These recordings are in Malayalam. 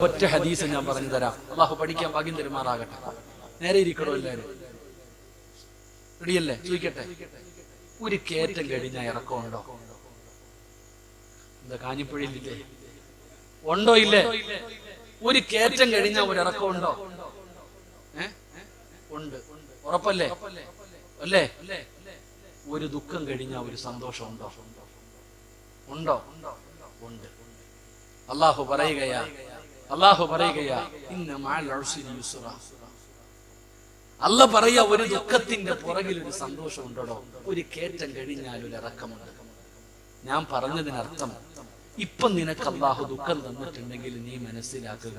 ഒറ്റ ഹദീസ് ഞാൻ പറഞ്ഞു തരാം. അള്ളാഹു പഠിക്കാൻ ഭാഗ്യം തരുമാറാകട്ടെ. നേരെ ഇരിക്കണോ എല്ലാവരും റെഡിയല്ലേ? ചോദിക്കട്ടെ. ഒരു കയറ്റം കഴിഞ്ഞാൽ ഇറക്കമുണ്ടോ? എന്താ കാഞ്ഞിപ്പുഴയിലില്ലേ ഉണ്ടോ ഇല്ലേ? ഒരു കയറ്റം കഴിഞ്ഞ ഒരു ഇറക്കമുണ്ടോ? ഏ? ഉണ്ട്. ഉറപ്പല്ലേ? അല്ലേ? ഒരു ദുഃഖം കഴിഞ്ഞ ഒരു സന്തോഷം ഉണ്ടോ ഉണ്ടോ? ഉണ്ട്. അള്ളാഹു പറയുകയാ അള്ളാഹു പറയുകയാ അല്ല പറയാ ഒരു ദുഃഖത്തിന്റെ പുറകിൽ ഒരു സന്തോഷം ഉണ്ടോ ഒരു കേറ്റം കഴിഞ്ഞാൽ ഒരു ഇറക്കമുണ്ട്. ഞാൻ പറഞ്ഞതിനർത്ഥം ഇപ്പൊ നിനക്ക് അള്ളാഹു ദുഃഖം തന്നിട്ടുണ്ടെങ്കിൽ നീ മനസ്സിലാക്കുക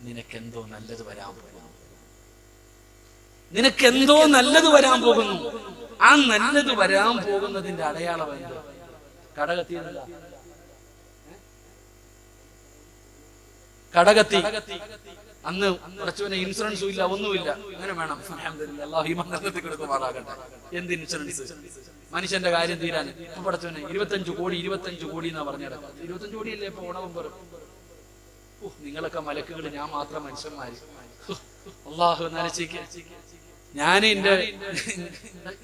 നിനക്കെന്തോ നല്ലത് വരാൻ പോകുന്നു. നിനക്കെന്തോ നല്ലത് വരാൻ പോകുന്നു. ആ നല്ലത് വരാൻ പോകുന്നതിന്റെ അടയാളം എന്തോ? കടകത്തിയതല്ല. കടകത്തി. അന്ന് കുറച്ചുവിനെ ഇൻഷുറൻസും ഇല്ല ഒന്നുമില്ല. അങ്ങനെ വേണം. കൊടുക്കുമാറാകട്ടെ എന്ത് ഇൻഷുറൻസ് മനുഷ്യന്റെ കാര്യം തീരാൻ. ഇപ്പൊ പടച്ചവനെ ഇരുപത്തഞ്ചു കോടി ഇരുപത്തഞ്ചു കോടി എന്നാ പറഞ്ഞത് ഇരുപത്തഞ്ചു കോടിയല്ലേ ഇപ്പൊ ഓണവമ്പർ നിങ്ങളൊക്കെ മലക്കുകൾ ഞാൻ മാത്രം മനുഷ്യന്മാര്. അള്ളാഹു നനച്ചേക്ക് ഞാൻ എന്റെ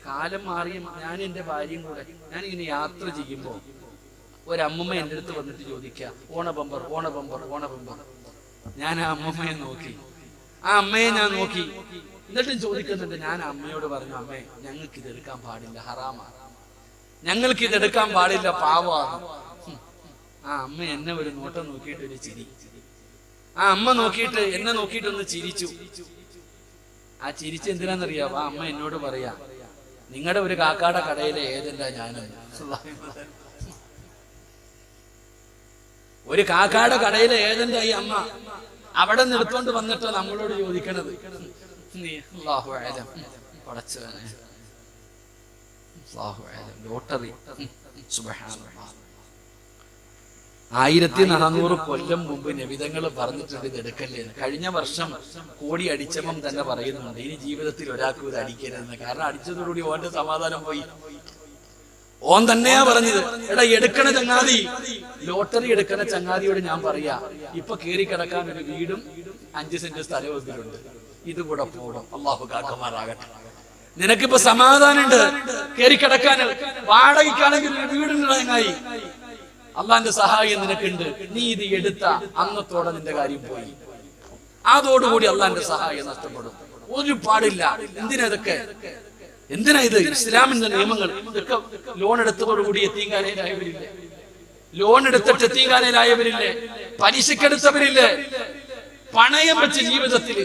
കാലം മാറിയും ഞാൻ എന്റെ ഭാര്യയും കൂടെ ഞാൻ ഇങ്ങനെ യാത്ര ചെയ്യുമ്പോ ഒരമ്മമ്മ എന്റെ അടുത്ത് വന്നിട്ട് ചോദിക്കുക ഓണ ബമ്പർ ഓണ ബമ്പർ ഓണ ബമ്പർ. ഞാൻ ആ അമ്മമ്മയെ നോക്കി. ആ അമ്മയെ ഞാൻ നോക്കി. എന്നിട്ടും ചോദിക്കുന്നുണ്ട് ഞാൻ അമ്മയോട് പറഞ്ഞു അമ്മേ ഞങ്ങൾക്ക് ഇത് എടുക്കാൻ പാടില്ല ഹറാമാണ് ഞങ്ങൾക്ക് ഇത് എടുക്കാൻ പാടില്ല പാവമാണ് ആ അമ്മ എന്നെ ഒരു നോട്ടം നോക്കിയിട്ട് ഒരു ചിരി. ആ അമ്മ നോക്കിയിട്ട് എന്നെ നോക്കിയിട്ട് ഒന്ന് ചിരിച്ചു. ആ ചിരിച്ച് എന്തിനാന്നറിയാ ആ അമ്മ എന്നോട് പറയാ നിങ്ങളുടെ ഒരു കാക്കാട കടയിലെ ഏതല്ല ഞാനും ഒരു കാക്കാട കടയിലെ ഏതെന്റെ ഈ അമ്മ. അവിടെ നിർത്തോണ്ട് വന്നിട്ട് നമ്മളോട് ചോദിക്കണത്. ലോട്ടറി. ആയിരത്തി നാനൂറ് കൊല്ലം മുമ്പ് നബിതങ്ങൾ പറഞ്ഞിട്ടുണ്ട് ഇത് എടുക്കല്ലേ കഴിഞ്ഞ വർഷം കോടി അടിച്ചപ്പം തന്നെ പറയുന്നുണ്ട് ഇനി ജീവിതത്തിൽ ഒരാൾക്കും ഇത് അടിക്കരുതെന്ന്. കാരണം അടിച്ചതോടുകൂടി ഓന്റെ സമാധാനം പോയി. ഓൻ തന്നെയാ പറഞ്ഞത്. എടാ എടുക്കണ ചങ്ങാതി. ലോട്ടറി എടുക്കണ ചങ്ങാതിയോട് ഞാൻ പറയാ ഇപ്പൊ കേറി കിടക്കാൻ ഒരു വീടും അഞ്ച് സെന്റ് സ്ഥലവും ഇതിലുണ്ട് ഇത് കൂടെ പോകണം അള്ളാഹു കാക്കമാരാകട്ടെ നിനക്കിപ്പോ സമാധാനമുണ്ട്. കേറി കിടക്കാൻ. വാടകയ്ക്കാണെങ്കിൽ വീടുണ്ട് അള്ളാന്റെ സഹായം നിനക്കുണ്ട്. നീ ഇത് എടുത്ത അന്നത്തോടെ നിന്റെ കാര്യം പോയി. അതോടുകൂടി അള്ളാന്റെ സഹായം നഷ്ടപ്പെടും. ഒരു പാടില്ല എന്തിനാ ഇതൊക്കെ? എന്തിനാ ഇത്? ഇസ്ലാമിന്റെ നിയമങ്ങൾ. ഇതൊക്കെ ലോൺ എടുത്തതോടുകൂടി എത്തിങ്കാനയിലായവരില്ലേ ലോൺ എടുത്തിട്ട് എത്തിങ്കാനയിലായവരില്ലേ പലിശക്കെടുത്തവരില്ലേ? പണയം വെച്ച് ജീവിതത്തിൽ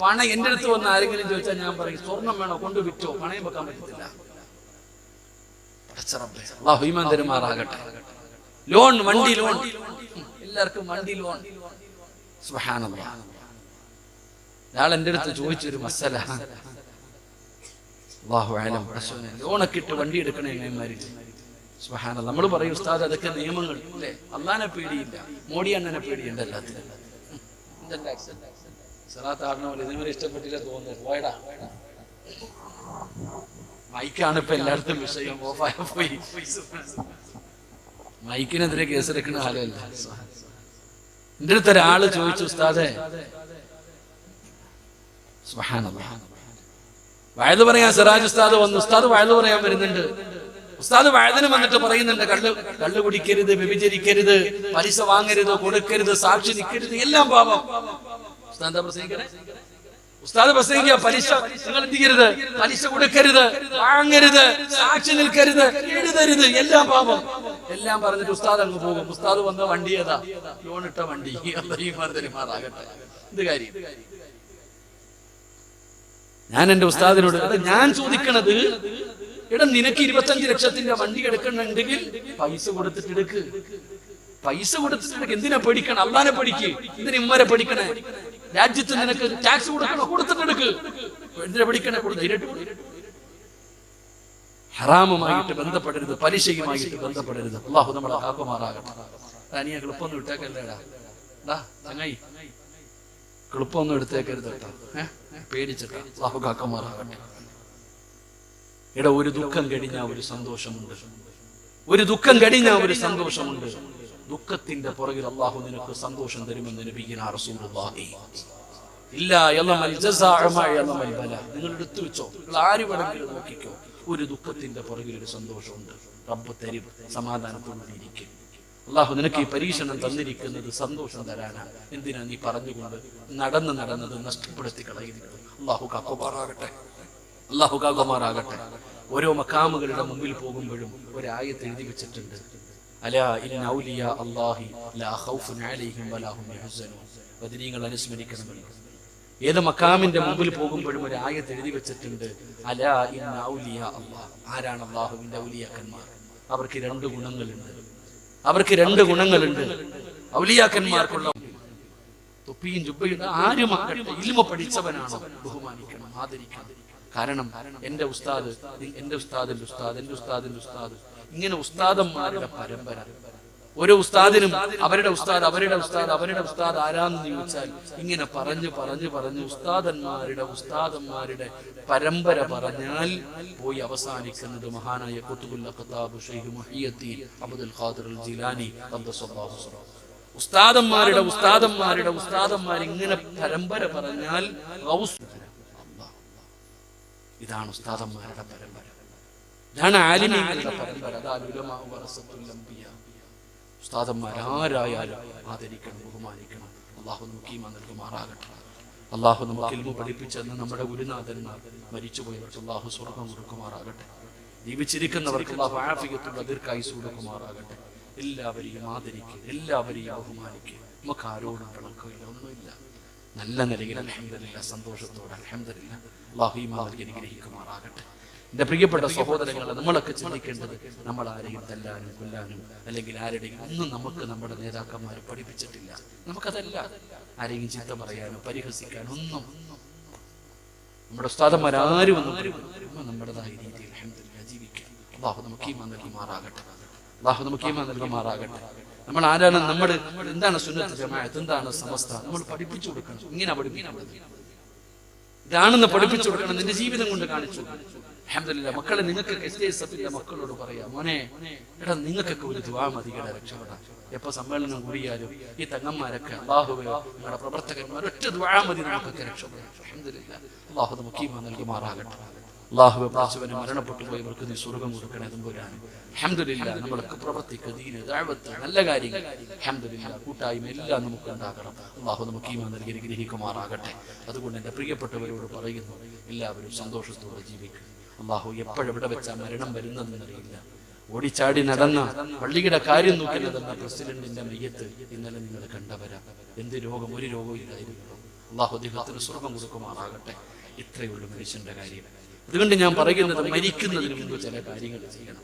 പണ എന്റെ അടുത്ത് വന്ന ആരെങ്കിലും ചോദിച്ചാൽ ഞാൻ പറയും സ്വർണം വേണോ? കൊണ്ട് വിറ്റോ? പണയം വെക്കാൻ പറ്റത്തില്ല. തരുമാറാകട്ടെ. ലോൺ വണ്ടി ലോൺ. എല്ലാവർക്കും വണ്ടി ലോൺ. സുബ്ഹാനല്ലാഹ് ഒരാൾ എന്റെ അടുത്ത് ചോദിച്ചൊരു മസല. ലോണൊക്കെ ഇട്ട് വണ്ടി എടുക്കണേ എങ്ങനെമാര് സുഹാന നമ്മൾ പറയും ഉസ്താദ് അതൊക്കെ നിയമങ്ങൾ. അല്ലേ? അള്ളാനെ പേടിയില്ല. മോഡി അണ്ണനെ പേടിയുണ്ട് എല്ലാത്തിനും. ഇഷ്ടപ്പെട്ടില്ല തോന്നുന്നു. പോയടാ. മൈക്കാണ് ഇപ്പൊ എല്ലായിടത്തും വിഷയം. ഓഫായ പോയി. മൈക്കിനെതിരെ കേസെടുക്കുന്ന ആളല്ല എന്റെ അടുത്ത് ഒരാൾ ചോദിച്ചു ഉസ്താദെ. സുബ്ഹാനല്ലാഹ്. വയത് പറയാൻ സിറാജ് ഉസ്താദ് വന്നു. ഉസ്താദ് വയത് പറയാൻ വരുന്നുണ്ട്. ഉസ്താദ് വയതിന് വന്നിട്ട് പറയുന്നുണ്ട് കള്ള് കള്ളു കുടിക്കരുത് വ്യഭിചരിക്കരുത് പലിശ വാങ്ങരുത് കൊടുക്കരുത് സാക്ഷി നിൽക്കരുത് എല്ലാം പാപം. ഉസ്താദ് പ്രസംഗിക്കണേ? ഉസ്താദ് പ്രസംഗിക്കുക പലിശ നിങ്ങൾ എന്ത് പലിശ കൊടുക്കരുത് വാങ്ങരുത് സാക്ഷി നിൽക്കരുത് എഴുതരുത് എല്ലാം പാപം. എല്ലാം പറഞ്ഞിട്ട് ഉസ്താദ് അങ്ങ് പോകും. ഉസ്താദ് വന്ന വണ്ടി ഏതാ? ലോണിട്ട വണ്ടി. അല്ലയും മാറാകട്ടെ. ഇത് കാര്യം? ഞാൻ എന്റെ ഉസ്താദിനോട് അത് ഞാൻ ചോദിക്കണത് എടാ നിനക്ക് ഇരുപത്തഞ്ച് ലക്ഷത്തിന്റെ വണ്ടി എടുക്കണമെങ്കിൽ പൈസ കൊടുത്തിട്ട് എടുക്ക്. പൈസ കൊടുത്തിട്ട് എന്തിനാ പഠിക്കണം അള്ളാനെ പഠിക്ക് എന്തിനാ ഇമ്മരെ പഠിക്കണേ രാജ്യത്ത് നിനക്ക് ടാക്സ് കൊടുക്കണോ? കൊടുത്തിട്ട് എടുക്ക്. എന്തിനാ പഠിക്കണേ കൊടുത്തിട്ട്. ഹറാമുമായിട്ട് ബന്ധപ്പെടരുത് പലിശയുമായിട്ട് ബന്ധപ്പെടരുത്. അള്ളാഹു നമ്മളെ കാക്കുമാറാകട്ടെ. തനിയെ എളുപ്പമൊന്നും ഇട്ടേക്കല്ലേടാ. ചങ്ങായി. എളുപ്പമൊന്നും എടുത്തേക്കരുത് കേട്ടോ. ഏഹ് പേടിച്ചിട്ടാ അള്ളാഹു കാക്കുമാറാകട്ടെ. ഇട ഒരു ദുഃഖം കഴിഞ്ഞാൽ ഒരു സന്തോഷമുണ്ട്. ഒരു ദുഃഖം കഴിഞ്ഞാൽ ഒരു സന്തോഷമുണ്ട്. ദുഃഖത്തിന്റെ പുറകിൽ അള്ളാഹു നിനക്ക് സന്തോഷം തരുമെന്ന് ഇല്ല നിങ്ങൾ എടുത്തു വെച്ചോ. നിങ്ങൾ ആര് വേണമെങ്കിലും നോക്കിക്കോ. ഒരു ദുഃഖത്തിന്റെ പുറകിൽ ഒരു സന്തോഷമുണ്ട്. റബ്ബ് തരും. സമാധാനത്തോടെ ഇരിക്കും. അള്ളാഹു നിനക്ക് ഈ പരീക്ഷണം തന്നിരിക്കുന്നത് സന്തോഷം തരാനാണ്. എന്തിനാ നീ പറഞ്ഞുകൊണ്ട് നടന്ന് നടന്നത് നഷ്ടപ്പെടുത്തി കളയുന്നത്? അള്ളാഹു കാക്കുമാറാകട്ടെ. അള്ളാഹു കാക്കുമാറാകട്ടെ. ഓരോ മക്കാമുകളുടെ മുമ്പിൽ പോകുമ്പോഴും ഒരായത്ത് എഴുതി വെച്ചിട്ടുണ്ട്. നിങ്ങൾ അനുസ്മരിക്കണമല്ലോ. ഏത് മക്കാമിന്റെ മുമ്പിൽ പോകുമ്പോഴും ഒരു ആയത്ത് എഴുതി വെച്ചിട്ടുണ്ട്. അല ഇൻ ഔലിയ അള്ളാഹ് ആരാണ് അള്ളാഹുവിന്റെ ഔലിയാക്കന്മാർ? അവർക്ക് രണ്ട് ഗുണങ്ങളുണ്ട്. അവർക്ക് രണ്ട് ഗുണങ്ങളുണ്ട്. ഔലിയാക്കന്മാർക്കുള്ള തൊപ്പിയും ജുബയും ആരും ഇൽമ പഠിച്ചവനാണോ ബഹുമാനിക്കണം ആദരിക്കണം. കാരണം എന്റെ ഉസ്താദ് എന്റെ ഉസ്താദിന്റെ ഉസ്താദ് എന്റെ ഉസ്താദിന്റെ ഉസ്താദ് ഇങ്ങനെ ഉസ്താദന്മാരുടെ പരമ്പര. ഓരോ ഉസ്താദിനും അവരുടെ ഉസ്താദ് അവരുടെ ഉസ്താദ് അവരുടെ ഉസ്താദ് ആരാന്ന് ചോദിച്ചാൽ ഇങ്ങനെ പറഞ്ഞു പറഞ്ഞു പറഞ്ഞു ഉസ്താദന്മാരുടെ ഉസ്താദന്മാരുടെ പരമ്പര പറഞ്ഞാൽ പോയി അവസാനിക്കുന്നത് മഹാനായ കുത്തുബുൽ അഖ്താബ് Sheikh Muhiyuddin Abdul Qadir Jilani ഉസ്താദന്മാരുടെ ഉസ്താദന്മാരുടെ ഉസ്താദന്മാർ ഇങ്ങനെ പരമ്പര പറഞ്ഞാൽ. ഇതാണ് ഉസ്താദന്മാരുടെ പരമ്പര. ഇതാണ് ആലിമീങ്ങളുടെ പരമ്പര. അതാ ഉലമാ വറസത്തുൽ അംബിയ. ഉസ്താദന്മാർ ആരായാലും ആദരിക്കണം ബഹുമാനിക്കണം. അള്ളാഹു നോക്കിയുമാ നൽകുമാറാകട്ടെ. അള്ളാഹു നമുക്ക് ഇൽമു പഠിപ്പിച്ചെന്ന് നമ്മുടെ ഗുരുനാഥന്മാർ മരിച്ചുപോയവർക്ക് അള്ളാഹു സ്വർഗം കൊടുക്കുമാറാകട്ടെ. ജീവിച്ചിരിക്കുന്നവർക്ക് അള്ളാഹു ആഫിയത്തുള്ള ദീർഘായുസ് കൊടുക്കുമാറാകട്ടെ. എല്ലാവരെയും ആദരിക്കുക എല്ലാവരെയും ബഹുമാനിക്കുക നമുക്ക് ആരോടും പിളക്കില്ല ഒന്നുമില്ല. നല്ല നിലയിൽ അലഹമില്ല സന്തോഷത്തോടെ അലഹമില്ല അള്ളാഹു ഈ മാതിരി അനുഗ്രഹിക്കുമാറാകട്ടെ. എന്റെ പ്രിയപ്പെട്ട സഹോദരങ്ങളെ നമ്മളൊക്കെ ചിന്തിക്കേണ്ടത് നമ്മൾ ആരെയും തല്ലാനും കൊല്ലാനും അല്ലെങ്കിൽ ആരുടെയും ഒന്നും നമുക്ക് നമ്മുടെ നേതാക്കന്മാർ പഠിപ്പിച്ചിട്ടില്ല. നമുക്കതല്ല. ആരെയും ചീത്ത പറയാനോ പരിഹസിക്കാനോ ഒന്നും. നമ്മുടെ ഒന്നും നമ്മുടേതായ രീതിയിൽ ജീവിക്കാം. അള്ളാഹു നമുക്ക് ഈ നൽകുമാറാകട്ടെ നമുക്ക് ഈ നൽകുമാറാകട്ടെ നമ്മൾ ആരാണ്? നമ്മൾ എന്താണ് സുന്നത്ത് ജമാഅത്ത്? എന്താണ് സമസ്ത? നമ്മൾ പഠിപ്പിച്ചു കൊടുക്കണം. ഇങ്ങനെ പഠിപ്പിക്കണം. ഇതാണെന്ന് പഠിപ്പിച്ചു കൊടുക്കണം. നിന്റെ ജീവിതം കൊണ്ട് കാണിച്ചു അഹമ്മദില്ല മക്കളെ നിങ്ങൾക്ക് എസ് എഫിന്റെ മക്കളോട് പറയാം. മോനെ എടാ നിങ്ങൾക്കൊക്കെ ഒരു ദുവാ മതികട രക്ഷപ്പെടാം എപ്പോ സമ്മേളനം കൂടിയാലും ഈ തങ്ങന്മാരൊക്കെ അള്ളാഹുവയോ നിങ്ങളുടെ പ്രവർത്തകന്മാർ ഒറ്റ ദുവാ മതി നമുക്കൊക്കെ രക്ഷപ്പെടാം അഹമ്മദില്ല അള്ളാഹു നമുക്ക് നൽകുമാറാകട്ടെ. അള്ളാഹുവെ പ്രാച്ചവനെ മരണപ്പെട്ടു പോയവർക്ക് നീ സ്വർഗം കൊടുക്കണേ അതുപോലെയാണ് അഹമ്മദില്ല നമ്മളൊക്കെ പ്രവർത്തിക്ക് ദീന് ദഅവത്ത് നല്ല കാര്യങ്ങൾ. അഹമ്മദില്ല കൂട്ടായ്മ എല്ലാം നമുക്ക് ഉണ്ടാകണം. അള്ളാഹു നമുക്ക് ഈമ നൽകി അനുഗ്രഹിക്കുമാറാകട്ടെ. അതുകൊണ്ട് എന്റെ പ്രിയപ്പെട്ടവരോട് പറയുന്നു എല്ലാവരും സന്തോഷത്തോടെ ജീവിക്കുക അള്ളാഹു എപ്പോഴെവിടെ വെച്ചാ മരണം വരുന്നതെന്നറിയില്ല. ഓടിച്ചാടി നടന്ന പള്ളിയുടെ കാര്യം നോക്കി നടന്ന പ്രസിഡന്റിന്റെ മയ്യത്ത് ഇന്നലെ നിങ്ങൾ കണ്ടവരാ. എന്ത് രോഗം? ഒരു രോഗവും ഇല്ലായിരുന്നു. അള്ളാഹു അദ്ദേഹത്തിന് സ്വർഗം കൊടുക്കുമാറാകട്ടെ. ഇത്രയേ ഉള്ളൂ മനുഷ്യന്റെ കാര്യം. അതുകൊണ്ട് ഞാൻ പറയുന്നത് മരിക്കുന്നതിന് മുമ്പ് ചില കാര്യങ്ങൾ ചെയ്യണം.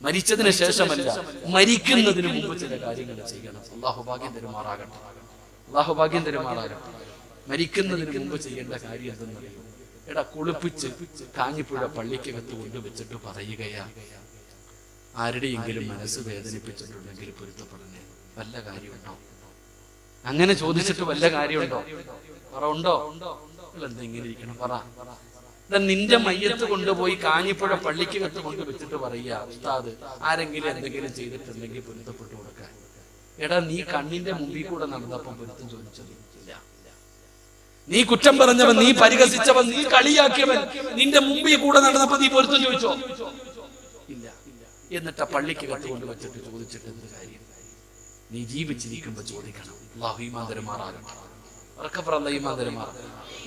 മരിച്ചതിന് ശേഷമല്ല മരിക്കുന്നതിന് മുമ്പ് ചില കാര്യങ്ങൾ ചെയ്യണം. അള്ളാഹു ഭാഗ്യം തരുമാറാകട്ടെ അള്ളാഹു ഭാഗ്യം തരുമാറാകട്ടെ മരിക്കുന്നതിന് മുമ്പ് ചെയ്യേണ്ട കാര്യം എന്തെന്നറിയോ എടാ കുളിപ്പിച്ച് കാഞ്ഞിപ്പുഴ പള്ളിക്കകത്ത് കൊണ്ടുവച്ചിട്ട് പറയുകയാ. ആരുടെയെങ്കിലും മനസ്സ് വേദനിപ്പിച്ചിട്ടുണ്ടെങ്കിൽ പൊരുത്തപ്പെടണേ. വല്ല കാര്യമുണ്ടോ? അങ്ങനെ ചോദിച്ചിട്ട് വല്ല കാര്യമുണ്ടോ? പറ ഉണ്ടോ? എന്തെങ്കിലും ഇരിക്കണം? പറ. നിന്റെ മയ്യത്ത് കൊണ്ടുപോയി കാഞ്ഞിപ്പുഴ പള്ളിക്കകത്ത് കൊണ്ട് വെച്ചിട്ട് പറയുക ഉസ്താദ് ആരെങ്കിലും എന്തെങ്കിലും ചെയ്തിട്ടുണ്ടെങ്കിൽ പൊരുത്തപ്പെട്ടു കൊടുക്കാൻ. എടാ നീ കണ്ണിന്റെ മുമ്പിൽ കൂടെ നടന്നപ്പം പൊരുത്തം ചോദിച്ചത്. നീ കുറ്റം പറഞ്ഞവൻ നീ പരിഹസിച്ചവൻ നീ കളിയാക്കിയവൻ നിന്റെ മുമ്പിൽ കൂടെ നടന്നപ്പോ നീ പൊരുത്തം ചോദിച്ചോ? ഇല്ല. എന്നിട്ട് പള്ളിക്ക് കത്തുകൊണ്ട് വെച്ചിട്ട് ചോദിച്ചിട്ട് എന്ത് കാര്യം? നീ ജീവിച്ചിരിക്കുമ്പോ ചോദിക്കണം.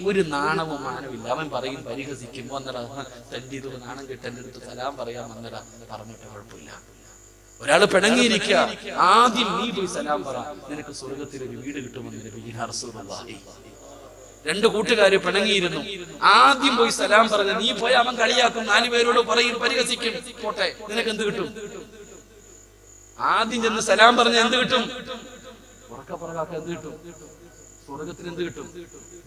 ഒരു നാണവും മാനമില്ല അവൻ പറയും പരിഹസിക്കുമ്പോ അന്നേരം തന്റെ ഇത് നാണം കിട്ട എന്റെ അടുത്ത് സലാം പറയാം വന്നടാ പറഞ്ഞിട്ട് കുഴപ്പമില്ല. ഒരാൾ പിണങ്ങിയിരിക്കുക ആദ്യം നീ പോയി സലാം പറ. നിനക്ക് സ്വർഗത്തിൽ ഒരു വീട് കിട്ടുമെന്ന് നബിയിന റസൂലുള്ളാഹി. രണ്ട് കൂട്ടുകാർ പിണങ്ങിയിരുന്നു. ആദ്യം പോയി സലാം പറഞ്ഞു നീ പോയി അവൻ കളിയാക്കും നാലുപേരോട് പറയും പരിഹസിക്കും. പോട്ടെ നിനക്ക് എന്ത് കിട്ടും? ആദ്യം ചെന്ന് സലാം പറഞ്ഞ എന്ത് കിട്ടും? എന്ത് കിട്ടും? സ്വർഗത്തിന് എന്ത് കിട്ടും?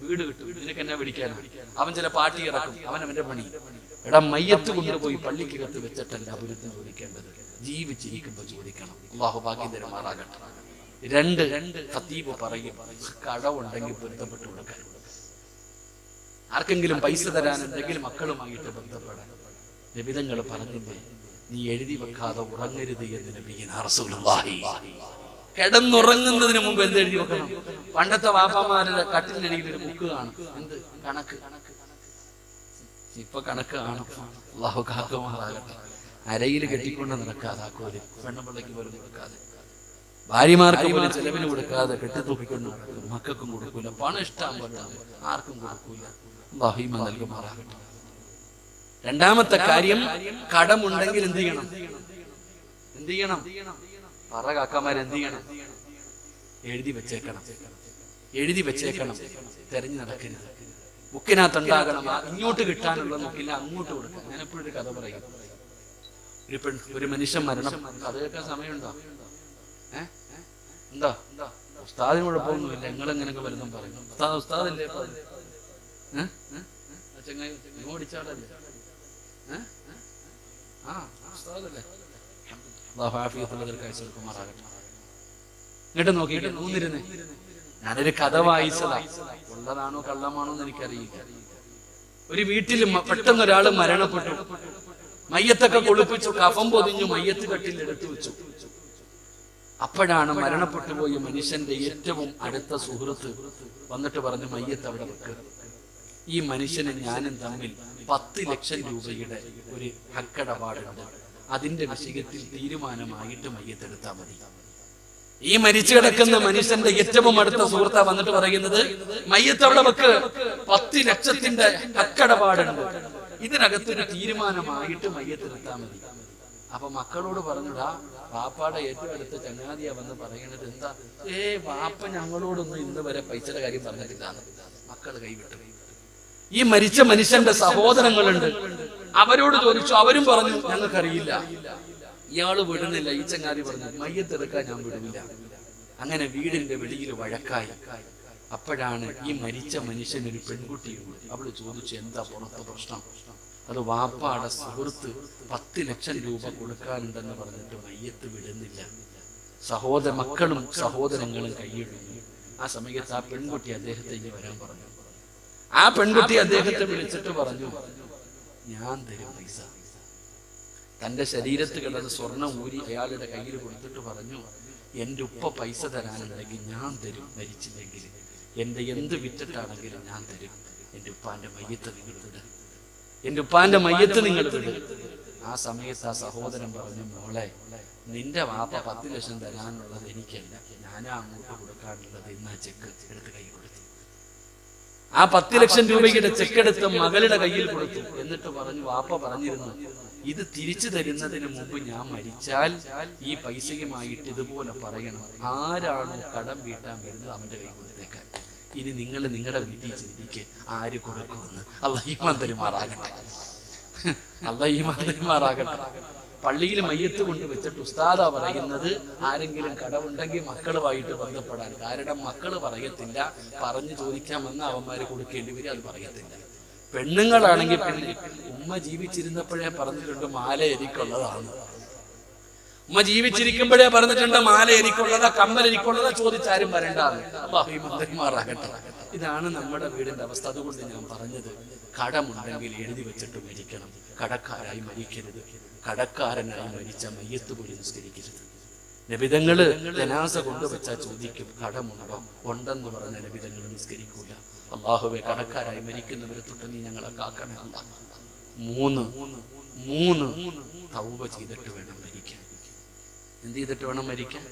വീട് കിട്ടും. നിനക്ക് എന്നെ വിളിക്കാനാണ് അവൻ ചില പാട്ടി ഇറക്കും. അവൻ അവന്റെ പണി. എടാ മയ്യത്ത് കൊണ്ടുപോയി പള്ളിക്കകത്ത് വെച്ചിട്ടല്ല അപുരത്തിന് ചോദിക്കേണ്ടത്? ജീവിച്ചിരിക്കുമ്പോ ചോദിക്കണം. അള്ളാഹു ഭാഗ്യം രണ്ട് രണ്ട് ഖത്തീബ് പറയും കടവുണ്ടെങ്കിൽ പൊരുത്തപ്പെട്ടു കൊടുക്കാൻ. ആർക്കെങ്കിലും പൈസ തരാൻ എന്തെങ്കിലും മക്കളുമായിട്ട് ബന്ധപ്പെടാൻ നിബിതങ്ങൾ പറഞ്ഞില്ലേ? നീ എഴുതി വെക്കാതെ ഉറങ്ങരുത് എന്ന് റസൂലുള്ളാഹി. കിടന്നുറങ്ങുന്നതിന് മുമ്പ് എന്ത് എഴുതി വെക്കണം? പണ്ടത്തെ വാപ്പമാരുടെ കട്ടിലിനടിയിൽ ഒരു ബുക്ക് കാണും. എന്ത്? കണക്ക്. ഇപ്പൊ കണക്ക് കാണും. അരയിൽ കെട്ടിക്കൊണ്ട് നടക്കാതാക്കൂൽ പെണ്ണുപിള്ളയ്ക്ക് പോലും കൊടുക്കാതെ. ഭാര്യമാർക്ക് പോലും ചെലവിന് കൊടുക്കാതെ കെട്ടിത്തൂക്കിക്കൊണ്ട് നടക്കും മക്കൾക്കും കൊടുക്കൂല. പണം ഇഷ്ടം പോലെ ആർക്കും കൊടുക്കൂല. ബഹിമ നൽകുമാറാകട്ടെ. രണ്ടാമത്തെ കാര്യം കടമുണ്ടെങ്കിൽ എന്ത് ചെയ്യണം? എന്ത് ചെയ്യണം? പറ കാക്കമാർ എന്ത് ചെയ്യണം? എഴുതി വെച്ചേക്കണം. എഴുതി വെച്ചേക്കണം. തെരഞ്ഞു നടക്കരുത്. ബുക്കിനകത്ത് ഉണ്ടാകണം ആ ഇങ്ങോട്ട് കിട്ടാനുള്ള നോക്കില്ല. അങ്ങോട്ട് കൊടുക്കാം ഞാൻ എപ്പോഴും ഒരു കഥ പറയും. ഒരു പെൺ ഒരു മനുഷ്യൻ മരണം. കഥ കേൾക്കാൻ സമയമുണ്ടോ? എന്താ? ഉസ്താദിന് കുഴപ്പമൊന്നുമില്ല നിങ്ങൾ എങ്ങനെയൊക്കെ വരുന്നു പറയും. ഉസ്താദ്? ആ ഉസ്താദല്ലേ? ഇങ്ങോട്ട് നോക്കിയിട്ട് മൂന്നിരുന്നേ ഞാനൊരു കഥ വായിച്ചതാ. ഉള്ളതാണോ കള്ളമാണോ എന്ന് എനിക്കറിയില്ല. ഒരു വീട്ടിൽ പെട്ടെന്ന് ഒരാൾ മരണപ്പെട്ടു. മയ്യത്തൊക്കെ കുളിപ്പിച്ചു കഫം പൊതിഞ്ഞു മയ്യത്ത് കട്ടിൽ എടുത്തു വെച്ചു. അപ്പോഴാണ് മരണപ്പെട്ടു പോയ മനുഷ്യന്റെ ഏറ്റവും അടുത്ത സുഹൃത്ത് വന്നിട്ട് പറഞ്ഞു മയ്യത്ത് അവിടെ വെക്കുക ഈ മനുഷ്യനും ഞാനും തമ്മിൽ പത്ത് ലക്ഷം രൂപയുടെ ഒരു ഹക്കടപാടുണ്ട് അതിന്റെ വിഷയത്തിൽ തീരുമാനമായിട്ട് മയ്യത്തെടുത്താൽ മതി. ഈ മരിച്ചു കിടക്കുന്ന മനുഷ്യന്റെ ഏറ്റവും അടുത്ത സുഹൃത്ത വന്നിട്ട് പറയുന്നത് മയ്യത്ത് അവിടെ വെക്ക്. പത്ത് ലക്ഷത്തിന്റെ ഹക്കടപാടുണ്ട് ഇതിനകത്തൊരു തീരുമാനമായിട്ട് മയ്യത്തെടുത്താൽ മതി. അപ്പൊ മക്കളോട് പറഞ്ഞുടാ വാപ്പാടെ ഏറ്റവും അടുത്ത ചങ്ങാതിയാ വന്ന് പറയണത് എന്താ? ഏ വാപ്പ ഞങ്ങളോടൊന്നും ഇന്ന് വരെ പൈസയുടെ കാര്യം പറഞ്ഞിട്ടില്ല. മക്കൾ കൈവിട്ടു. ഈ മരിച്ച മനുഷ്യന്റെ സഹോദരങ്ങളുണ്ട്. അവരോട് ചോദിച്ചു അവരും പറഞ്ഞു ഞങ്ങൾക്കറിയില്ല. ഇയാൾ വിടുന്നില്ല. ഈ ചങ്ങാതി പറഞ്ഞു മയ്യത്തെടുക്കാൻ ഞാൻ വിടുന്നില്ല. അങ്ങനെ വീടിന്റെ വെളിയിൽ വഴക്കായി. അപ്പോഴാണ് ഈ മരിച്ച മനുഷ്യൻ ഒരു പെൺകുട്ടിയുണ്ട് അവൾ ചോദിച്ചു എന്താ പുറത്തെ പ്രശ്നം? അത് വാപ്പാടെ സുഹൃത്ത് പത്ത് ലക്ഷം രൂപ കൊടുക്കാനുണ്ടെന്ന് പറഞ്ഞിട്ട് മയ്യത്ത് വിടുന്നില്ല. സഹോദര മക്കളും സഹോദരങ്ങളും കൈയിടുന്നു ആ സമയത്ത് ആ പെൺകുട്ടി അദ്ദേഹത്തെ ഇനി വരാൻ പറഞ്ഞു. ആ പെൺകുട്ടി അദ്ദേഹത്തെ വിളിച്ചിട്ട് പറഞ്ഞു ഞാൻ തരും പൈസ. തന്റെ ശരീരത്ത് കിടന്ന് സ്വർണം ഊരി അയാളുടെ കയ്യിൽ കൊടുത്തിട്ട് പറഞ്ഞു എന്റെ ഉപ്പ പൈസ തരാനുണ്ടെങ്കിൽ ഞാൻ തരും മരിച്ചില്ലെങ്കിൽ. എന്റെ എന്ത് വിറ്റിട്ടാണെങ്കിലും ഞാൻ തരും. എന്റെ ഉപ്പാന്റെ മയ്യത്ത് നിങ്ങൾ എന്റെ ഉപ്പാന്റെ മയ്യത്ത് നിങ്ങൾ വിടും ആ സമയത്ത് ആ സഹോദരൻ പറഞ്ഞു മോളെ നിന്റെ വാപ്പ പത്ത് ലക്ഷം തരാനുള്ളത് എനിക്കല്ല. ഞാനാ അങ്ങോട്ട് കൊടുക്കാനുള്ളത് ഇന്ന് ആ ചെക്ക് എടുത്ത് കൈ കൊടുത്തു. ആ പത്ത് ലക്ഷം രൂപയുടെ ചെക്ക് എടുത്ത് മകളുടെ കയ്യിൽ കൊടുത്തു. എന്നിട്ട് പറഞ്ഞു വാപ്പ പറഞ്ഞിരുന്നു ഇത് തിരിച്ചു തരുന്നതിന് മുമ്പ് ഞാൻ മരിച്ചാൽ ഈ പൈസയുമായിട്ട് ഇതുപോലെ പറയണം. ആരാണോ കടം വീട്ടാൻ വരുന്നത് അവന്റെ കൈ കൊടുത്തേക്കാൻ. ഇനി നിങ്ങൾ നിങ്ങളുടെ വിധി ചിന്തിക്ക് ആര് കൊടുക്കുമെന്ന്. അള്ളഹിമാൻ തരുമാറാകട്ടെ. അള്ളഹിമാൻ തരുമാറാകട്ടെ. പള്ളിയിൽ മയ്യത്ത് കൊണ്ട് വെച്ചിട്ട് ഉസ്താദ പറയുന്നത് ആരെങ്കിലും കടമുണ്ടെങ്കിൽ മക്കളുമായിട്ട് ബന്ധപ്പെടാൻ കാരണം മക്കൾ പറയത്തില്ല പറഞ്ഞു ചോദിക്കാമെന്ന് അവന്മാര് കൊടുക്കേണ്ടി വരും അത് പറയത്തില്ല. പെണ്ണുങ്ങളാണെങ്കിൽ പിന്നെ ഉമ്മ ജീവിച്ചിരുന്നപ്പോഴേ പറഞ്ഞിട്ടുണ്ട് മാല എനിക്കുള്ളതാണ് ഉമ്മ ജീവിച്ചിരിക്കുമ്പോഴേ പറഞ്ഞിട്ടുണ്ട് മാല എനിക്കുള്ളതാ കമ്മൽ എനിക്കുള്ളതാ ചോദിച്ചാരും വരണ്ടാകട്ടെ ഇതാണ് നമ്മുടെ വീടിന്റെ അവസ്ഥ. അതുകൊണ്ട് ഞാൻ പറഞ്ഞത് കടമുണ്ടെങ്കിൽ എഴുതി വെച്ചിട്ട് മരിക്കണം. കടക്കാരായി മരിക്കരുത്. കടക്കാരനായി മരിച്ച മയ്യത്ത് പോലും നിസ്കരിക്കരുത്. നബിതങ്ങൾ ജനാസ കൊണ്ടുവച്ചാൽ ചോദിക്കും കടമുണ്ടോ? ഉണ്ടെന്ന് പറഞ്ഞ ലഭിതങ്ങൾ നിസ്കരിക്കൂല. അള്ളാഹുവെ കടക്കാരായി മരിക്കുന്നവരെ തൊട്ട് നീ ഞങ്ങളെ കാക്കണമല്ല. മൂന്ന് മൂന്ന് മൂന്ന് തൗവ ചെയ്തിട്ട് വേണം മരിക്കാൻ. എന്ത് ചെയ്തിട്ട് വേണം മരിക്കാൻ?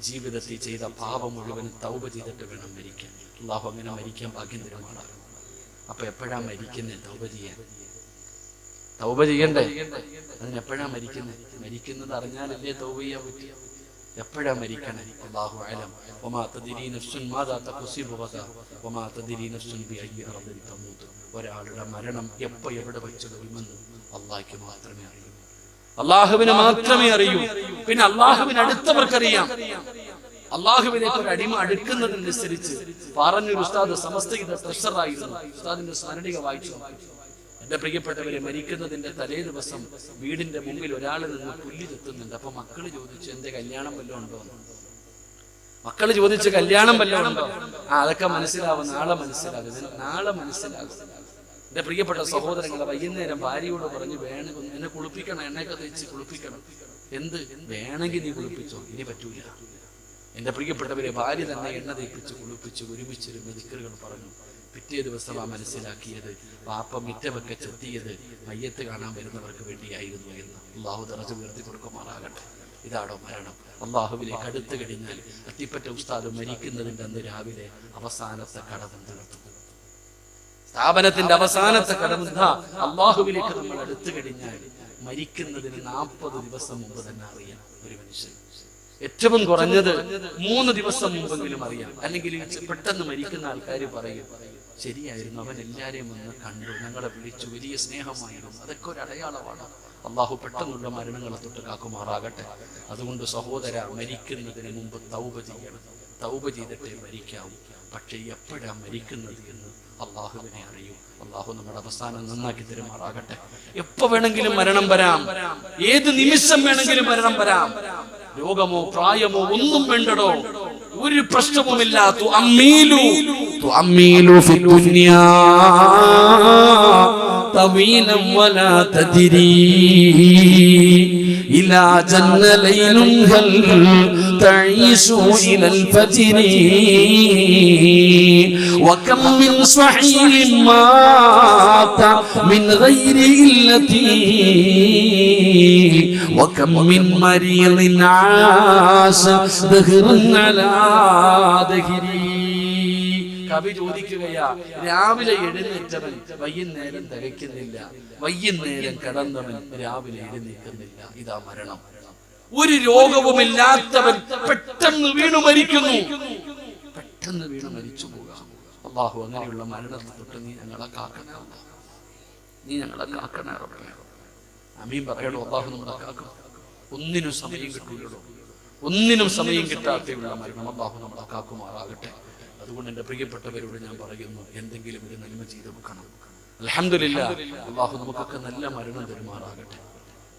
ജീവിതത്തിൽ ചെയ്ത പാപം മുഴുവൻ തൗപ ചെയ്തിട്ട് വേണം മരിക്കാൻ. അള്ളാഹു അങ്ങനെ മരിക്കാൻ ഭാഗ്യം തരുമാണ് അപ്പൊ എപ്പോഴാ മരിക്കുന്നത് തൗപ ചെയ്യാൻ. തൗപ ചെയ്യണ്ടേ? അതിനെപ്പോഴാ മരിക്കുന്നത് മരിക്കുന്നത് അറിഞ്ഞാലല്ലേ തൗപ ചെയ്യാൻ പറ്റിയ എപ്പോഴാ മരിക്കണേ? അള്ളാഹു അലം. നഫ്സുൻ ഒരാളുടെ മരണം എപ്പോ എവിടെ വെച്ചിടുമെന്ന് അള്ളാഹ്ക്ക് മാത്രമേ അറിയൂ. അള്ളാഹുവിന് മാത്രമേ അറിയൂ. പിന്നെ അള്ളാഹുവിന് അടുത്തവർക്കറിയാം അള്ളാഹുവിലേക്ക് ഒരു അടിമ അടുക്കുന്നതിനനുസരിച്ച് പറഞ്ഞൊരു ഉസ്താദ് സമസ്തയുടെ പ്രഷറായിരുന്നു ഉസ്താദിന്റെ സ്മരണിക വായിച്ചു. എന്റെ പ്രിയപ്പെട്ടവരെ മരിക്കുന്നതിന്റെ തലേ ദിവസം വീടിന്റെ മുമ്പിൽ ഒരാൾ നിന്ന് പുല്ലി തെത്തുന്നുണ്ട് അപ്പൊ മക്കൾ ചോദിച്ചു എന്റെ കല്യാണം വല്ലതും ഉണ്ടോ. മക്കൾ ചോദിച്ചു കല്യാണം വല്ലതും ഉണ്ടോ? ആ അതൊക്കെ മനസ്സിലാവും. നാളെ മനസ്സിലാകും. നാളെ മനസ്സിലാകും. എന്റെ പ്രിയപ്പെട്ട സഹോദരങ്ങളെ വൈകുന്നേരം ഭാര്യയോട് പറഞ്ഞു വേണം എന്നെ കുളിപ്പിക്കണം എണ്ണയൊക്കെ തേച്ച് കുളിപ്പിക്കണം. എന്ത്? വേണമെങ്കിൽ നീ കുളിപ്പിച്ചോ. ഇനി പറ്റൂല. എന്റെ പ്രിയപ്പെട്ടവരെ ഭാര്യ തന്നെ എണ്ണ തേപ്പിച്ച് കുളിപ്പിച്ച് ഒരുമിച്ചിരുന്ന് ദിക്കറുകൾ പറഞ്ഞു. പിറ്റേ ദിവസം ആ മനസ്സിലാക്കിയത് പാപ്പ മിറ്റമൊക്കെ ചെത്തിയത് മയ്യത്ത് കാണാൻ വരുന്നവർക്ക് വേണ്ടിയായിരുന്നു എന്ന്. അള്ളാഹു തറച്ച് ഉയർത്തി കൊടുക്കുമാറാകട്ടെ. ഇതാണോ മരണം. അള്ളാഹുവിലേക്ക് കടുത്തു കഴിഞ്ഞാൽ അത്തിപ്പറ്റ ഉസ്താദ് മരിക്കുന്നതിന്റെ അന്ന് രാവിലെ അവസാനത്തെ കടവും തീർത്തു. സ്ഥാപനത്തിന്റെ അവസാനത്തെ കടമുദ്ധ അള്ളാഹുവിലേക്ക് നമ്മൾ അടുത്തു കഴിഞ്ഞാൽ മരിക്കുന്നതിന് നാൽപ്പത് ദിവസം മുമ്പ് തന്നെ അറിയാം ഒരു മനുഷ്യൻ. ഏറ്റവും കുറഞ്ഞത് മൂന്ന് ദിവസം മുമ്പെങ്കിലും അറിയാം. അല്ലെങ്കിൽ പെട്ടെന്ന് മരിക്കുന്ന ആൾക്കാർ പറയും ശരിയായിരുന്നു അവൻ എല്ലാരെയും ഒന്ന് കണ്ടു ഞങ്ങളെ വിളിച്ചു വലിയ സ്നേഹമായിരുന്നു. അതൊക്കെ ഒരു അടയാളമാണ്. അള്ളാഹു പെട്ടെന്നുള്ള മരണങ്ങളെ തൊട്ട് കാക്കുമാറാകട്ടെ. അതുകൊണ്ട് സഹോദര മരിക്കുന്നതിന് മുമ്പ് തൗപ ചെയ്യണം. തൗപ ചെയ്തിട്ടേ മരിക്കാവൂ. പക്ഷേ എപ്പോഴാ മരിക്കുന്നത് എന്ന് അള്ളാഹുവിനെ അറിയൂ. അള്ളാഹു നമ്മുടെ അവസാനം നന്നാക്കി തരുമാറാകട്ടെ. എപ്പോ വേണമെങ്കിലും മരണം വരാം. ഏത് നിമിഷം വേണമെങ്കിലും മരണം വരാം. രോഗമോ പ്രായമോ ഒന്നും വേണ്ടടോ. ഒരു പ്രശ്നവുമില്ല അമ്മീലു. ദുനിയാ. طويلا ولا تدري. إلى جن ليل هل تعيش إلى الفجر؟ وكم من صحيح مات من غير إلتي؟ وكم من مريض عاش دهرا على دهري؟ കവി ചോദിക്കുകയാ രാവിലെ എഴുന്നേറ്റവൻ വൈകുന്നേരം തികയ്ക്കുന്നില്ല വൈകുന്നേരം കിടന്നവൻ രാവിലെ എഴുന്നേൽക്കുന്നില്ല. ഇതാ മരണം. ഒരു രോഗവുമില്ലാത്തവൻ പെട്ടെന്ന് വീണു മരിക്കുന്നു. പെട്ടെന്ന് വീണു മരിച്ചു പോകാം. അള്ളാഹു അങ്ങനെയുള്ള മരണത്തെ തൊട്ട് നീ ഞങ്ങളെ കാക്കണേ നീ ഞങ്ങളെ കാക്കണേ അമീൻ പറയണോ? അള്ളാഹു നമ്മളെ കാക്കും. ഒന്നിനും സമയം കിട്ടൂലോ ഒന്നിനും സമയം കിട്ടാത്തയുള്ള മരണം അള്ളാഹു നമ്മളെ കാക്കുമാറാകട്ടെ. അതുകൊണ്ട് എന്റെ പ്രിയപ്പെട്ടവരോട് ഞാൻ പറയുന്നു എന്തെങ്കിലും ഒരു നന്മ ചെയ്ത് വെക്കണം. അലഹമില്ല അള്ളാഹു നമുക്കൊക്കെ നല്ല മരണം പെരുമാറാകട്ടെ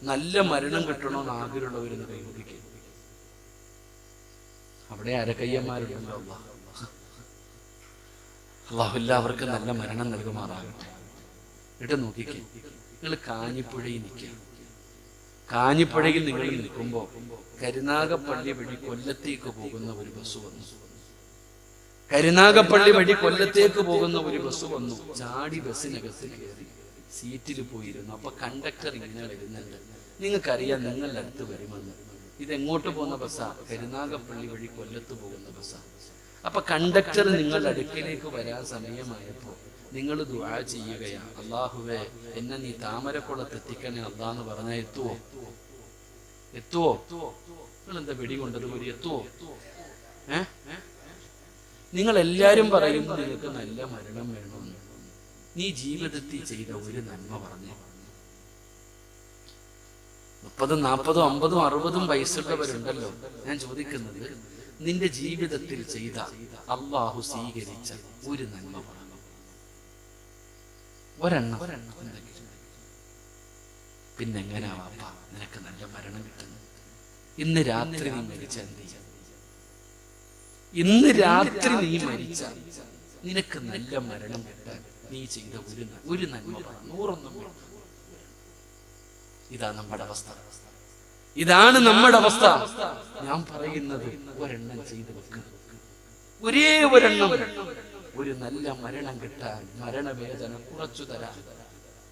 നല്ല മരണം കിട്ടണമെന്ന് ആഗ്രഹമുള്ളവരെന്ന് കൈവദിക്കും അവിടെ അരക്കയ്യന്മാരുണ്ടല്ലോ അള്ളാഹു അള്ളാഹു എല്ലാവർക്കും നല്ല മരണം നൽകുമാറാകട്ടെ. ഇട്ട് നോക്കിക്കേ നിങ്ങൾ കാഞ്ഞിപ്പുഴയിൽ നിൽക്കുക. കാഞ്ഞിപ്പുഴയിൽ നിങ്ങൾ നിൽക്കുമ്പോൾ കരുനാഗപ്പള്ളി വഴി കൊല്ലത്തേക്ക് പോകുന്ന ഒരു ബസ് വന്നു. കരുനാഗപ്പള്ളി വഴി കൊല്ലത്തേക്ക് പോകുന്ന ഒരു ബസ് വന്നു. ചാടി ബസ്സിനകത്ത് കയറി സീറ്റിൽ പോയിരുന്നു. അപ്പൊ കണ്ടക്ടർ ഇങ്ങനെ വരുന്നുണ്ട്. നിങ്ങൾക്കറിയാം നിങ്ങളുടെ അടുത്ത് വരുമെന്ന്. ഇത് എങ്ങോട്ട് പോകുന്ന ബസ്സാ? കരുനാഗപ്പള്ളി വഴി കൊല്ലത്ത് പോകുന്ന ബസ്സാ. അപ്പൊ കണ്ടക്ടർ നിങ്ങളുടെ അടുക്കിലേക്ക് വരാൻ സമയമായപ്പോ നിങ്ങൾ ദുആ ചെയ്യുകയാ. അള്ളാഹുവേ എന്നെ നീ താമരക്കുളത്ത് എത്തിക്കണേ അള്ളാന്ന് പറഞ്ഞാൽ എത്തുവോ? എത്തുവോ? നിങ്ങൾ എന്താ വെടി കൊണ്ടത് ഒരു എത്തുവോ? ഏ? നിങ്ങൾ എല്ലാരും പറയും നിങ്ങൾക്ക് നല്ല മരണം വേണമെന്ന് നീ ജീവിതത്തിൽ ചെയ്ത ഒരു നന്മ പറഞ്ഞു. മുപ്പതും നാൽപ്പതും അമ്പതും അറുപതും വയസ്സുള്ളവരുണ്ടല്ലോ. ഞാൻ ചോദിക്കുന്നത് നിന്റെ ജീവിതത്തിൽ ചെയ്ത അള്ളാഹു സ്വീകരിച്ച ഒരു നന്മ പറഞ്ഞു. ഒരെണ്ണം എന്തെങ്കിലും. പിന്നെ എങ്ങനെയാ വാപ്പ നിനക്ക് നല്ല മരണം കിട്ടുന്നു. ഇന്ന് രാത്രി നീ മരിച്ച എന്ത്? ഇന്ന് രാത്രി നീ മരിച്ച. നിനക്ക് നല്ല മരണം കിട്ടാൻ നീ ചെയ്ത ഒരു ഒരു നന്മ. നൂറൊന്നും. ഇതാ നമ്മുടെ അവസ്ഥ. ഇതാണ് നമ്മുടെ അവസ്ഥ. ഞാൻ പറയുന്നത് ഒരെണ്ണം ചെയ്തു വെക്കുക ഒരേ ഒരെണ്ണം. ഒരു നല്ല മരണം കിട്ടാൻ മരണവേദന കുറച്ചു തരാൻ.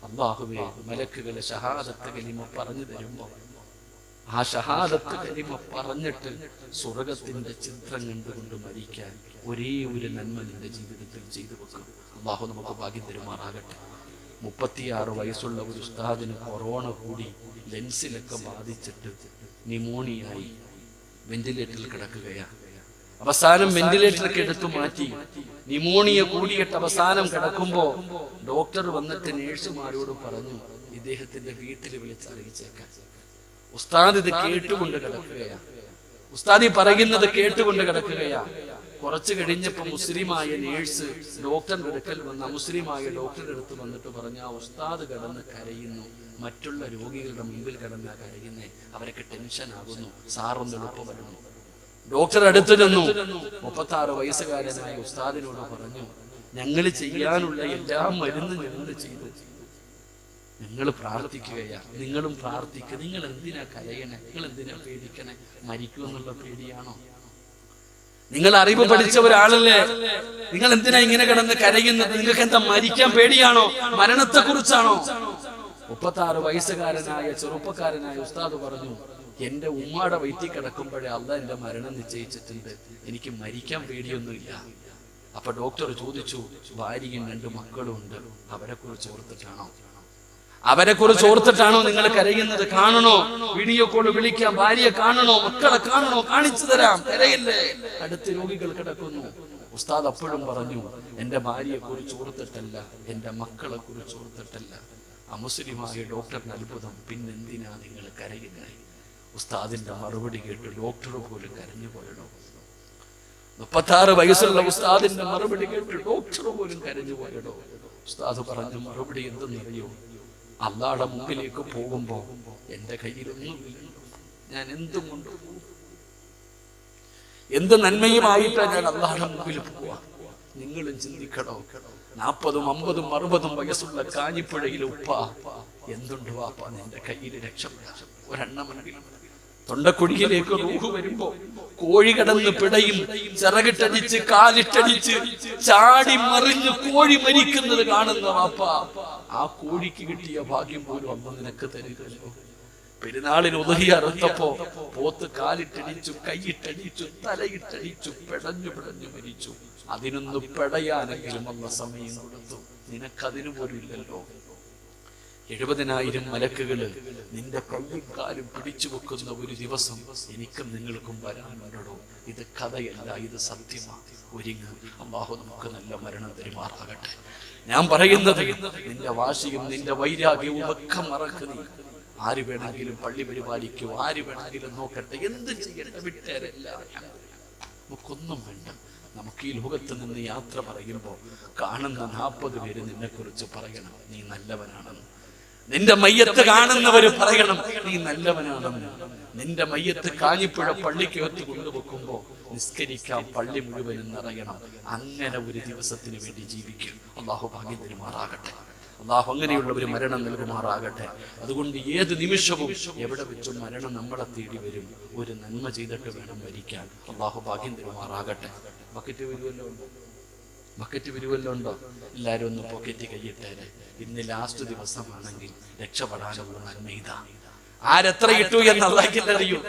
അള്ളാഹുവേ മലക്കുകളെ ഷഹാദത്ത് കലിമ പറഞ്ഞു തരുമ്പോ ആ ഷഹാദത്ത് കരിമ പറഞ്ഞിട്ട് സ്വർഗത്തിന്റെ ചിത്രം കണ്ടുകൊണ്ട് മരിക്കാൻ ഒരേ ഒരു നന്മ നിന്റെ ജീവിതത്തിൽ ചെയ്തു വെക്കും അള്ളാഹു നമുക്ക് ഭാഗ്യം തരുമാറാകട്ടെ. മുപ്പത്തിയാറ് വയസ്സുള്ള ഒരു ഉസ്താദിന് കൊറോണ കൂടി ലെൻസിലൊക്കെ ബാധിച്ചിട്ട് ന്യൂമോണിയായി വെന്റിലേറ്ററിൽ കിടക്കുകയാണ് അവസാനം വെന്റിലേറ്ററൊക്കെ എടുത്തു മാറ്റി. ന്യൂമോണിയ കൂടിയിട്ട് അവസാനം കിടക്കുമ്പോ ഡോക്ടർ വന്നിട്ട് നേഴ്സുമാരോട് പറഞ്ഞു ഇദ്ദേഹത്തിന്റെ വീട്ടിൽ വിളിച്ചറിയിച്ചേക്കാൻ ഉസ്താദ് ഇത് കേട്ടുകൊണ്ട് കിടക്കുകയാണ് ഉസ്താദി പറയുന്നത് കേട്ടുകൊണ്ട് കിടക്കുകയാ. കുറച്ച് കഴിഞ്ഞപ്പോ മുസ്ലിമായ നേഴ്സ് ഡോക്ടറിന്റെ അടുക്കൽ വന്ന മുസ്ലിമായ ഡോക്ടറുടെ അടുത്ത് വന്നിട്ട് പറഞ്ഞ ഉസ്താദ് കിടന്ന് കരയുന്നു. മറ്റുള്ള രോഗികളുടെ മുമ്പിൽ കിടന്ന കരയുന്നേ. അവരൊക്കെ ടെൻഷൻ ആകുന്നു സാറൊന്ന് എളുപ്പം വരുന്നു. ഡോക്ടർ അടുത്തു നിന്നു മുപ്പത്തി ആറ് വയസ്സുകാരനായ ഉസ്താദിനോട് പറഞ്ഞു ഞങ്ങൾ ചെയ്യാനുള്ള എല്ലാ മരുന്നും ഞങ്ങൾ ചെയ്തു. നിങ്ങൾ പ്രാർത്ഥിക്കുകയാ. നിങ്ങളും പ്രാർത്ഥിക്കുക നിങ്ങൾ എന്തിനാ കരയണേ? നിങ്ങൾ എന്തിനാ പേടിക്കണേ? മരിക്കൂ എന്നുള്ള പേടിയാണോ? നിങ്ങൾ അറിവ് പഠിച്ച ഒരാളല്ലേ? നിങ്ങൾ എന്തിനാ ഇങ്ങനെ കിടന്ന് കരയുന്നത്? നിങ്ങൾക്ക് എന്താ മരിക്കാൻ പേടിയാണോ? മരണത്തെ കുറിച്ചാണോ മുപ്പത്തി ആറ് വയസ്സുകാരനായ ചെറുപ്പക്കാരനായ ഉസ്താദ് പറഞ്ഞു എന്റെ ഉമ്മയുടെ വയറ്റിൽ കിടക്കുമ്പോഴേ അല്ല എന്റെ മരണം നിശ്ചയിച്ചിട്ടുണ്ട്. എനിക്ക് മരിക്കാൻ പേടിയൊന്നുമില്ല. അപ്പൊ ഡോക്ടർ ചോദിച്ചു ഭാര്യയും രണ്ട് മക്കളും ഉണ്ട്. അവരെ കുറിച്ച് ഓർത്തിട്ടാണോ? അവരെ കുറിച്ച് ഓർത്തിട്ടാണോ നിങ്ങൾ കരയുന്നത്? കാണണോ? വീഡിയോ കോൾ വിളിക്കാം ഭാര്യയെ കാണണോ? മക്കളെ കാണണോ? കാണിച്ചു തരാം. കരയില്ലേ? അടുത്ത് രോഗികൾ കിടക്കുന്നു. ഉസ്താദ് അപ്പോഴും പറഞ്ഞു എന്റെ ഭാര്യയെ കുറിച്ച് ഓർത്തിട്ടല്ല എന്റെ മക്കളെ കുറിച്ച് ഓർത്തിട്ടല്ല. അമുസ്ലിമായ ഡോക്ടറിന് അത്ഭുതം. പിന്നെന്തിനാ നിങ്ങൾ കരയുന്നത് ഉസ്താദിന്റെ മറുപടി കേട്ട് ഡോക്ടർ പോലും കരഞ്ഞു പോയണോ മുപ്പത്തി ആറ് വയസ്സുള്ള ഉസ്താദിന്റെ മറുപടി കേട്ട് ഡോക്ടർ പോലും കരഞ്ഞു പോയടോ. ഉസ്താദ് പറഞ്ഞു മറുപടി എന്തെന്നറിയോ? അള്ളാടെ മുമ്പിലേക്ക് പോകുമ്പോ എന്റെ കയ്യിലൊന്നുമില്ലല്ലോ ഞാൻ എന്തും കൊണ്ട് എന്ത് നന്മയുമായിട്ടാ ഞാൻ അള്ളാടെ മുമ്പിൽ പോവുക നിങ്ങളും ചിന്തിക്കണോ? നാൽപ്പതും അമ്പതും അറുപതും വയസ്സുള്ള കാഞ്ഞിപ്പുഴയിലെ ഉപ്പ എന്തുണ്ട് വാപ്പ? നിന്റെ കയ്യിൽ രക്ഷപ്പെടാം ഒരെണ്ണമെങ്കിലും തൊണ്ടക്കുഴിയിലേക്ക് റൂഹ് വരുമ്പോ കോഴി കടന്ന് പിടയും ചിറകിട്ടടിച്ച് കാലിട്ടടിച്ച് ചാടി മറിഞ്ഞ് കോഴി മരിക്കുന്നത് കാണുന്ന വാപ്പ. ആ കോഴിക്ക് കിട്ടിയ ഭാഗ്യം പോലും അമ്മ നിനക്ക് തരുകയല്ലോ. പെരുന്നാളിന് ഉദഹി അറുത്തപ്പോ പോത്ത് കാലിട്ടടിച്ചു കൈയിട്ടടിച്ചു തലയിട്ടടിച്ചു പെടഞ്ഞു പിടഞ്ഞു മരിച്ചു. അതിനൊന്ന് പെടയാനെങ്കിലും അന്ന സമയം കൊടുത്തു. നിനക്കതിനു പോലും ഇല്ലല്ലോ. എഴുപതിനായിരം മലക്കുകൾ നിന്റെ കയ്യും കാലും പിടിച്ചു വെക്കുന്ന ഒരു ദിവസം എനിക്കും നിങ്ങൾക്കും വരാനുണ്ടോ ഇത് കഥയല്ല ഇത് സത്യമാണ് ഒരുങ്ങ്. അമ്മാഹു നമുക്ക് നല്ല മരണം പെരുമാറാകട്ടെ ഞാൻ പറയുന്നത് നിന്റെ വാശിയും നിന്റെ വൈരാഗ്യവും ഒക്കെ മറക്കുന്നു ആര് വേണമെങ്കിലും പള്ളി പരിപാലിക്കൂ ആര് വേണമെങ്കിലും നോക്കട്ടെ. എന്ത് ചെയ്യട്ടെ വിട്ടേരല്ല. നമുക്കൊന്നും വേണ്ട. നമുക്ക് ഈ ലോകത്ത് നിന്ന് യാത്ര പറയുമ്പോൾ കാണുന്ന നാൽപ്പത് പേര് നിന്നെക്കുറിച്ച് പറയണം. നീ നല്ലവനാണെന്ന്. നിന്റെ മയ്യത്ത് കാണുന്നവർ പറയണം നീ നല്ലവനാണെന്ന്. നിന്റെ മയ്യത്ത് കാഞ്ഞിപ്പുഴ പള്ളിക്കകത്ത് കൊണ്ടുവെക്കുമ്പോ നിസ്കരിക്കാൻ പള്ളി മുഴുവനും നിറയണം. അങ്ങനെ ഒരു ദിവസത്തിന് വേണ്ടി ജീവിക്കും. അള്ളാഹു ഭാഗ്യം മാറാകട്ടെ അള്ളാഹു അങ്ങനെയുള്ള ഒരു മരണം നൽകുമാറാകട്ടെ. അതുകൊണ്ട് ഏത് നിമിഷവും എവിടെ വെച്ചും മരണം നമ്മളെ തേടി വരും. ഒരു നന്മ ചെയ്തിട്ട് വേണം മരിക്കാൻ. അള്ളാഹു ഭാഗ്യം തരുമാറാകട്ടെ ബക്കറ്റ് വരുമല്ലോ ബക്കറ്റ് വരുമല്ലോ ഉണ്ടോ എല്ലാരും ഒന്ന് പോക്കറ്റ് കൈയിട്ടേരെ. ഇന്ന് ലാസ്റ്റ് ദിവസമാണെങ്കിൽ രക്ഷപ്പെടാനുള്ള നന്മ ഇതാ. ആരെത്ര ഇട്ടു എന്ന് അള്ളാഹിക്കല്ലേ അറിയൂ.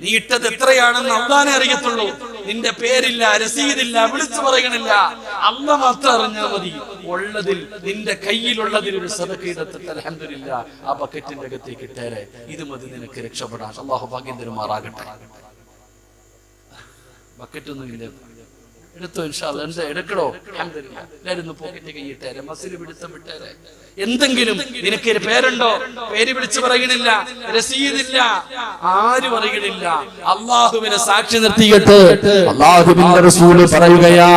നീ ഇട്ടത് എത്രയാണെന്ന് അള്ളാനെ അറിയത്തുള്ളൂ. നിന്റെ പേരില്ല രസീതില്ല വിളിച്ചു പറയണില്ല. അല്ല മാത്രം അറിഞ്ഞാൽ മതി. ഉള്ളതിൽ നിന്റെ കയ്യിലുള്ളതിൽ ഒരു അലഹമില്ല ആ ബക്കറ്റിന്റെ അകത്തേക്ക് ഇട്ടേരെ. ഇത് മതി നിനക്ക് രക്ഷപ്പെടാൻ. അള്ളാഹു ഭാഗ്യം തരുമാറാകട്ടെ. ബക്കറ്റൊന്നും ഇല്ല. എടുത്തോ ഇൻഷാല്ല എടുക്കടോ അൽഹംദുലില്ലാ. എല്ലാരും ഒന്ന് പോക്കറ്റ് കൈയിട്ടേരെ മസിൽ പിടുത്തം വിട്ടേരെ. എന്തെങ്കിലും നിനക്ക് ഒരു പേരുണ്ടോ? പേര് വിളിച്ചു പറയണില്ല രസീതില്ല ആര് പറയണില്ല അള്ളാഹുവിനെ സാക്ഷി നിർത്തിയിട്ട് അള്ളാഹുവിന്റെ റസൂൽ പറയുകയാ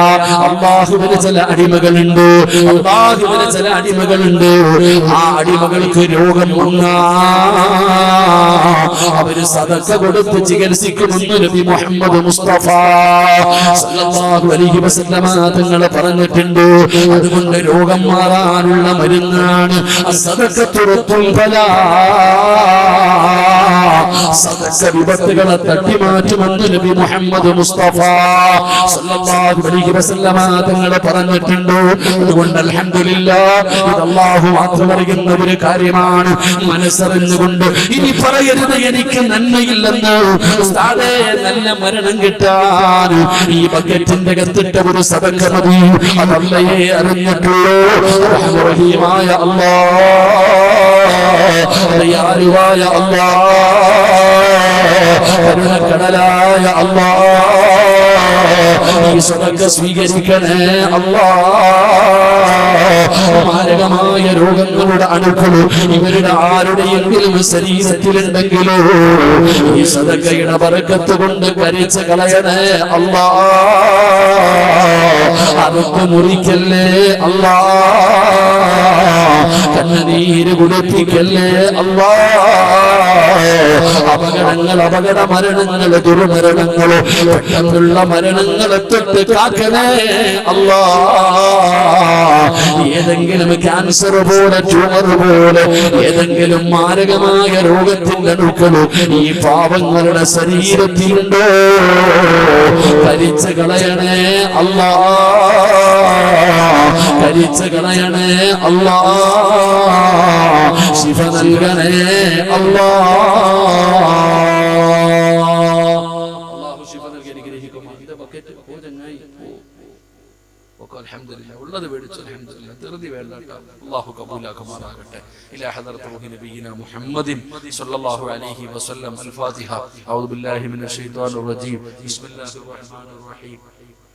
അള്ളാഹുവിന് ചില അടിമകളുണ്ട് അള്ളാഹുവിന് ചില അടിമകളുണ്ട്. ആ അടിമകൾക്ക് രോഗം അവർ സദക്ക കൊടുത്ത് ചികിത്സിക്കുമെന്ന് നബി മുഹമ്മദ് മുസ്തഫ സല്ലല്ലാഹു അലൈഹി വസല്ലമ പറഞ്ഞിട്ടുണ്ട് അതുകൊണ്ട് രോഗം മാറാനുള്ള മരുന്നാണ് സദക്ക വിപത്തുകളെ തട്ടിമാറ്റുമെന്ന് നബി മുഹമ്മദ് മുസ്തഫ തങ്ങൾ പറഞ്ഞിട്ടുണ്ട്. അതുകൊണ്ട് അൽഹംദുലില്ലാ ഇത് അല്ലാഹു മാത്രം അറിയുന്ന ഒരു കാര്യമാണ്. മനസ്സറിഞ്ഞുകൊണ്ട് ഇനി പറയരുത് എനിക്ക് നന്മയില്ലെന്ന്. നല്ല മരണം കിട്ടാൻ ഈ ബക്കറ്റിന്റെ കത്തിട്ട ഒരു സദക്ക മതി. അതല്ലയെ അറിഞ്ഞിട്ടുള്ളൂ. റഹ്മറഹീമായ يا ദയാലുവായ അല്ലാഹ് കരുണക്കടലായ അല്ലാഹ് ഈ സദക്ക സ്വീകരിക്കണേ അല്ലാഹ് മാരകമായ രോഗങ്ങളുടെ അണുക്കൾ ഇവരുടെ ആരുടെയെങ്കിലും ശരീരത്തിലുണ്ടെങ്കിലോ ഈ സദക്കയുടെ ബറക്കത്ത് കൊണ്ട് കരിച്ച് കളയണേ അള്ളാ അറുപ്പ് മുറിക്കല്ലേ അല്ലാ കണ്ണുനീര് കുടിപ്പിക്കല്ലേ അള്ളാ അപകടങ്ങൾ അപകട മരണങ്ങൾ ദുർമരണങ്ങളോ പെട്ടെന്നുള്ള മരണങ്ങളെ തൊട്ട് കാക്കണേ അല്ലാ ഏതെങ്കിലും ക്യാൻസർ പോലെ ട്യൂമർ പോലെ ഏതെങ്കിലും മാരകമായ രോഗത്തിന്റെ അണുക്കൾ ഈ പാവങ്ങളുടെ ശരീരത്തിലുണ്ടോ? ഭരിച്ചു കളയണേ അല്ലാ ഹരിച്ചു കളയണേ അല്ലാ ശിവ നൽകണേ അല്ലാ ഉള്ളത് റൂഹി മുഹമ്മദിൻ അലൈഹി വസല്ലം. അൽ ഫാത്തിഹ ബില്ലാഹി മിനശ് റജീം. ബിസ്മില്ലാഹിർ റഹ്മാനിർ റഹീം.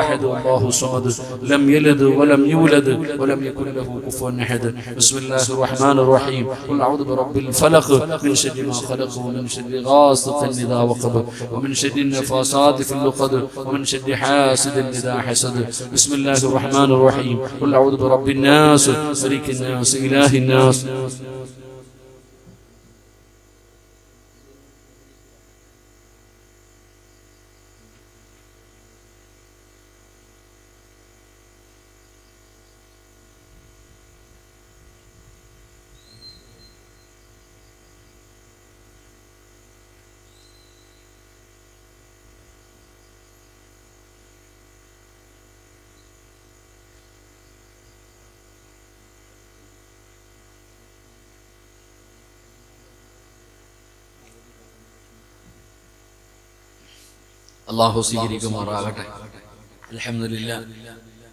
أحد الله الصمد لم يلد ولم يولد ولم يكن له كفوا أحد. بسم الله الرحمن الرحيم. قل أعوذ برب الفلق. من شر ما خلق ومن شر غاسق إذا وقب. ومن شر النفاسات في العقد. ومن شر حاسد إذا حسد. بسم الله الرحمن الرحيم. قل أعوذ برب الناس ملك الناس إله الناس. അള്ളാഹു സ്വീകരിക്കുമാറാകട്ടെ. അലഹമില്ല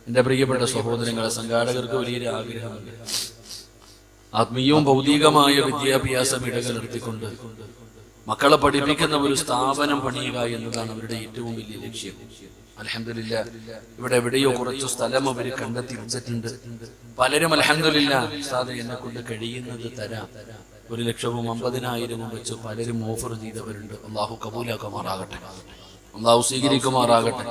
എന്റെ പ്രിയപ്പെട്ട സഹോദരങ്ങളെ സംഘാടകർക്ക് വലിയൊരു ആഗ്രഹമുണ്ട്. ആത്മീയവും ഭൗതികമായ വിദ്യാഭ്യാസം ഇടകലർത്തിക്കൊണ്ട് മക്കളെ പഠിപ്പിക്കുന്ന ഒരു സ്ഥാപനം പണിയുക എന്നതാണ് അവരുടെ ഏറ്റവും വലിയ ലക്ഷ്യം. അലഹമില്ല ഇവിടെ എവിടെയോ കുറച്ചു സ്ഥലം അവർ കണ്ടെത്തി വെച്ചിട്ടുണ്ട്. പലരും അലഹമില്ല എന്നെ കൊണ്ട് കഴിയുന്നത് തരാം. ഒരു ലക്ഷവും അമ്പതിനായിരവും വെച്ച് പലരും ഓഫർ ചെയ്തവരുണ്ട്. അള്ളാഹു കബൂലാക്കുമാറാകട്ടെ. അള്ളാഹു സ്വീകരിക്കുമാറാകട്ടെ.